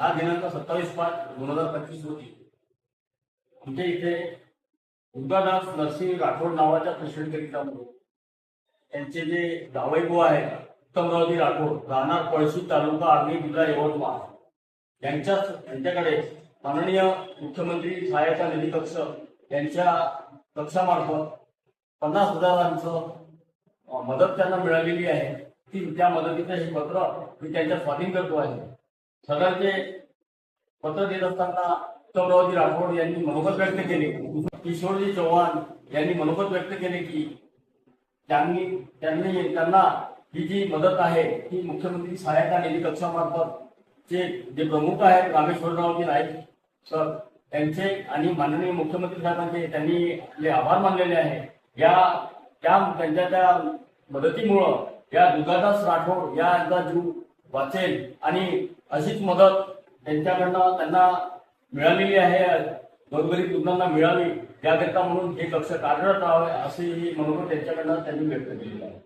हा दिनांक सत्तावीस पाच दोन हजार पंचवीस रोजी आमच्या इथे दुर्गादास नरसिंह राठोड नावाच्या पेशंटकरिता त्यांचे जे जावई बुवा आहेत उत्तमरावजी राठोड राहणार पळशी तालुका आर्मी जिल्हा यवतमाळ. यांच्याच यांच्याकडे माननीय मुख्यमंत्री सहायता निधी कक्ष यांच्या कक्षामार्फत पन्नास हजारांचं मदत त्यांना मिळालेली आहे. ती त्या मदतीचं हे पत्र मी त्यांच्या स्वाधीन करतो आहे. सदरचे पत्र देत असताना उत्तमरावजी राठोड यांनी मनोगत व्यक्त केले. किशोरजी चव्हाण यांनी मनोगत व्यक्त केले की त्यांनी त्यांनी त्यांना ही जी मदत आहे ही मुख्यमंत्री सहायता निधी कक्षामार्फत जे जे प्रमुख आहेत रामेश्वररावजी नाईक सर त्यांचे आणि माननीय मुख्यमंत्री साहेबांचे त्यांनी आपले आभार मानलेले आहे. या त्या त्यांच्या त्या मदतीमुळं या दुर्गादास राठोड या यांचा जीव वाचेल. आणि अशीच मदत त्यांच्याकडनं त्यांना मिळालेली आहे. गोरगरीब रुग्णांना मिळावी याकरिता म्हणून हे कक्ष कार्यरत राहावे असे ही मनोगत त्यांच्याकडनं त्यांनी व्यक्त केलेलं आहे.